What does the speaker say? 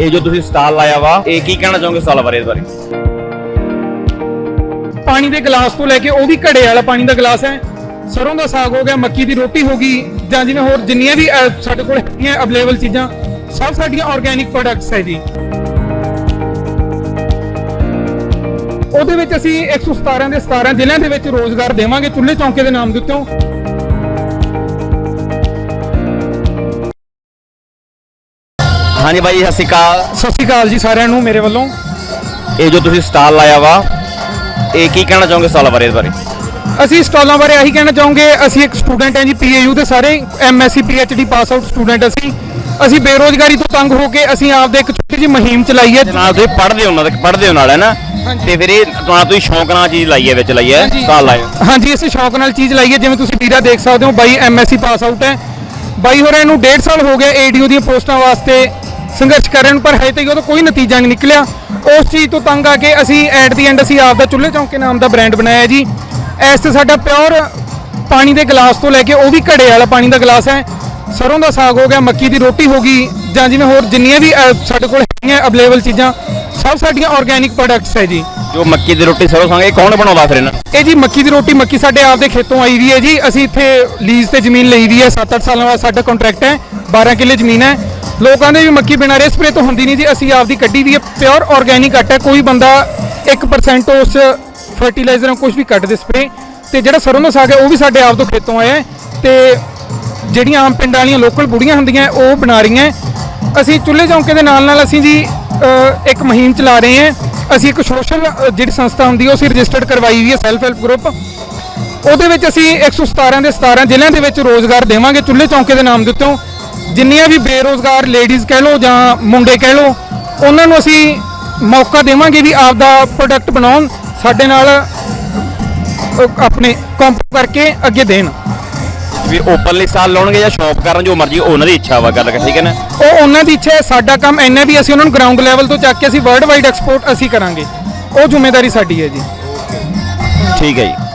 ਇਹ ਜੋ ਤੁਸੀਂ ਸਟਾਲ ਲਾਇਆ ਵਾ ਇਹ ਕੀ ਕਹਿਣਾ ਚਾਹੋਗੇ ਸਟਾਲ ਬਾਰੇ ਇਸ ਬਾਰੇ? ਪਾਣੀ ਦੇ ਗਲਾਸ ਤੋਂ ਲੈ ਕੇ ਉਹ ਵੀ ਘੜੇ ਵਾਲਾ ਪਾਣੀ ਦਾ ਗਲਾਸ ਹੈ। ਸਰੋਂ ਦਾ ਸਾਗ ਹੋ ਗਿਆ ਮੱਕੀ ਦੀ ਰੋਟੀ ਹੋ ਗਈ ਜਾਂ ਜਿਵੇਂ ਹੋਰ ਜਿੰਨੀਆਂ ਵੀ ਅਹ, ਸਾਡੇ ਕੋਲ ਹੈਗੀਆਂ ਅਵੇਲੇਬਲ ਚੀਜ਼ਾਂ ਸਭ ਸਾਡੀਆਂ ਆਰਗੇਨਿਕ ਪ੍ਰੋਡਕਟਸ ਹੈ ਜੀ। ਉਹਦੇ ਵਿੱਚ ਅਸੀਂ 117 ਦੇ 17 ਜ਼ਿਲ੍ਹਿਆਂ ਦੇ ਵਿੱਚ ਰੋਜ਼ਗਾਰ ਦੇਵਾਂਗੇ ਚੁੱਲ੍ਹੇ ਚੌਂਕੇ ਦੇ ਨਾਮ ਦੇ ਉੱਤੋਂ। ਹਾਂਜੀ ਬਾਈ ਸਤਿ ਸ਼੍ਰੀ ਅਕਾਲ। ਸਤਿ ਸ਼੍ਰੀ ਅਕਾਲ ਜੀ ਸਾਰਿਆਂ ਨੂੰ ਮੇਰੇ ਵੱਲੋਂ। ਇਹ ਜੋ ਤੁਸੀਂ ਸਟਾਲ ਲਾਇਆ ਵਾ ਇਹ ਕੀ ਕਹਿਣਾ ਚਾਹੋਗੇ ਸਟਾਲ ਬਾਰੇ ਇਸ ਬਾਰੇ? ਅਸੀਂ ਸਟਾਲਾਂ ਬਾਰੇ ਆਹੀ ਕਹਿਣਾ ਚਾਹੋਗੇ ਅਸੀਂ ਇੱਕ ਸਟੂਡੈਂਟ ਹਾਂ ਜੀ ਪੀਏਯੂ ਦੇ ਸਾਰੇ MSc PhD pass out student ਅਸੀਂ। ਅਸੀਂ ਬੇਰੋਜ਼ਗਾਰੀ ਤੋਂ ਤੰਗ ਹੋ ਕੇ ਅਸੀਂ ਆਪਦੇ ਇੱਕ ਛੋਟੀ ਜਿਹੀ ਮੁਹਿੰਮ ਚਲਾਈ ਹੈ। ਨਾਲ ਤੁਸੀਂ ਪੜ੍ਹਦੇ ਹੋ ਦੇ ਪੜ੍ਹਦੇ ਹੋ ਨਾਲ ਹੈ ਨਾ। ਤੇ ਫਿਰ ਇਹ ਤੁਹਾਨੂੰ ਤੁਸੀਂ ਸ਼ੌਂਕ ਨਾਲ ਚੀਜ਼ ਲਾਈ ਹੈ ਵਿੱਚ ਲਾਈ ਹੈ ਸਟਾਲ ਲਾਇਆ ਹਾਂਜੀ ਅਸੀਂ ਸ਼ੌਕ ਨਾਲ ਚੀਜ਼ ਲਾਈ ਹੈ ਜਿਵੇਂ ਤੁਸੀਂ ਵੀਰਾ ਦੇਖ ਸਕਦੇ ਹੋ ਬਾਈ ਐਮਐਸਸੀ ਪਾਸ ਆਊਟ ਹੈ। ਬਾਈ ਹੋਰਾਂ ਨੂੰ 1.5 ਸਾਲ ਹੋ ਗਿਆ ਏਡੀਓ ਦੀਆਂ ਪੋਸਟਾਂ ਵਾਸਤੇ ਸੰਘਰਸ਼ ਕਰਨ ਪਰ ਹਜੇ ਤੱਕ ਉਹਦਾ ਕੋਈ ਨਤੀਜਾ ਨਹੀਂ ਨਿਕਲਿਆ। ਉਸ ਚੀਜ਼ ਤੋਂ ਤੰਗ ਆ ਕੇ ਅਸੀਂ ਐਟ ਦੀ ਐਂਡ ਅਸੀਂ ਆਪ ਦਾ ਚੁੱਲ੍ਹੇ ਚੌਂਕੇ ਨਾਮ ਦਾ ਬ੍ਰਾਂਡ ਬਣਾਇਆ ਜੀ। ਇਸ ਤੇ ਸਾਡਾ ਪਿਓਰ ਪਾਣੀ ਦੇ ਗਲਾਸ ਤੋਂ ਲੈ ਕੇ ਉਹ ਵੀ ਘੜੇ ਵਾਲਾ ਪਾਣੀ ਦਾ ਗਲਾਸ ਹੈ। ਸਰੋਂ ਦਾ ਸਾਗ ਹੋ ਗਿਆ ਮੱਕੀ ਦੀ ਰੋਟੀ ਹੋ ਗਈ ਜਾਂ ਜਿਵੇਂ ਹੋਰ ਜਿੰਨੀਆਂ ਵੀ ਸਾਡੇ ਕੋਲ ਹੈਗੀਆਂ ਅਵੇਲੇਬਲ ਚੀਜ਼ਾਂ ਸਭ ਸਾਡੀਆਂ ਆਰਗੇਨਿਕ ਪ੍ਰੋਡਕਟਸ ਹੈ ਜੀ। ਜੋ ਮੱਕੀ ਦੀ ਰੋਟੀ ਸਰੋਂ ਸੰਗ ਇਹ ਕੌਣ ਬਣਾਉਂਦਾ ਫਿਰ ਇਹਨਾਂ ਇਹ ਜੀ ਮੱਕੀ ਦੀ ਰੋਟੀ ਮੱਕੀ ਸਾਡੇ ਆਪ ਦੇ ਖੇਤੋਂ ਆਈ ਵੀ ਹੈ ਜੀ। ਅਸੀਂ ਇੱਥੇ ਲੀਜ਼ ਤੇ ਜ਼ਮੀਨ ਲਈ ਵੀ ਹੈ 7-8 ਸਾਲਾਂ ਬਾਅਦ ਸਾਡਾ ਕੰਟਰੈਕਟ ਹੈ 12 ਕਿੱਲੇ ਜ਼ਮੀਨ ਹੈ। ਲੋਕਾਂ ਦੇ ਵੀ ਮੱਖੀ ਬਿਨਾਂ ਰੇ ਸਪਰੇ ਤੋਂ ਹੁੰਦੀ ਨਹੀਂ ਜੀ। ਅਸੀਂ ਆਪਦੀ ਕੱਢੀ ਵੀ ਹੈ ਪਿਓਰ ਆਰਗੇਨਿਕ ਆਟਾ ਹੈ। ਕੋਈ ਬੰਦਾ 1% ਉਸ ਫਰਟੀਲਾਈਜ਼ਰ ਕੁਝ ਵੀ ਕੱਢ ਦੇ ਸਪਰੇ ਤੇ ਜਿਹੜਾ ਸਰੋਂ ਦਾ ਸਾਗ ਹੈ, ਉਹ ਵੀ ਸਾਡੇ ਆਪ ਤੋਂ ਖੇਤੋਂ ਆਇਆ ਹੈ। ਤੇ ਜਿਹੜੀਆਂ ਆਮ ਪਿੰਡਾਂ ਵਾਲੀਆਂ ਲੋਕਲ ਬੁੜੀਆਂ ਹੁੰਦੀਆਂ ਉਹ ਬਣਾ ਰਹੀਆਂ ਅਸੀਂ ਚੁੱਲ੍ਹੇ ਚੌਂਕੇ ਦੇ ਨਾਲ ਨਾਲ ਅਸੀਂ ਜੀ ਇੱਕ ਮੁਹਿੰਮ ਚਲਾ ਰਹੇ ਹਾਂ। ਅਸੀਂ ਇੱਕ ਸੋਸ਼ਲ ਜਿਹੜੀ ਸੰਸਥਾ ਹੁੰਦੀ ਉਹ ਅਸੀਂ ਰਜਿਸਟਰਡ ਕਰਵਾਈ ਹੋਈ ਹੈ ਸੈਲਫ ਹੈਲਪ ਗਰੁੱਪ ਉਹਦੇ ਵਿੱਚ ਅਸੀਂ 117 ਦੇ 17 ਜ਼ਿਲ੍ਹਿਆਂ ਦੇ ਵਿੱਚ ਰੋਜ਼ਗਾਰ ਦੇਵਾਂਗੇ, ਚੁੱਲ੍ਹੇ ਚੌਂਕੇ ਦੇ ਨਾਮ ਦੇ ਉੱਤੋਂ। ਜਿੰਨੀਆਂ ਵੀ ਬੇਰੋਜ਼ਗਾਰ ਲੇਡੀਜ਼ ਕਹਿ ਲਓ ਜਾਂ ਮੁੰਡੇ ਕਹਿ ਲਓ ਉਹਨਾਂ ਨੂੰ ਅਸੀਂ ਮੌਕਾ ਦੇਵਾਂਗੇ ਵੀ ਆਪ ਦਾ ਪ੍ਰੋਡਕਟ ਬਣਾਉਣ ਸਾਡੇ ਨਾਲ ਆਪਣੇ ਕੰਪ ਕਰਕੇ ਅੱਗੇ ਦੇਣ। ਵੀ ਓਪਨਲੀ ਸਟਾਲ ਲਾਉਣਗੇ ਜਾਂ ਸ਼ੌਪ ਕਰਨ ਜੋ ਮਰਜ਼ੀ ਉਹਨਾਂ ਦੀ ਇੱਛਾ ਵਾ ਗੱਲ ਕਰ ਠੀਕ ਹੈ ਨਾ? ਉਹ ਉਹਨਾਂ ਦੀ ਇੱਛਾ ਹੈ ਸਾਡਾ ਕੰਮ ਇੰਨਾ ਵੀ ਅਸੀਂ ਉਹਨਾਂ ਨੂੰ ਗਰਾਊਂਡ ਲੈਵਲ ਤੋਂ ਚੱਕ ਕੇ ਅਸੀਂ ਵਰਲਡ ਵਾਈਡ ਐਕਸਪੋਰਟ ਅਸੀਂ ਕਰਾਂਗੇ। ਉਹ ਜ਼ਿੰਮੇਵਾਰੀ ਸਾਡੀ ਹੈ ਜੀ। ਠੀਕ ਹੈ ਜੀ।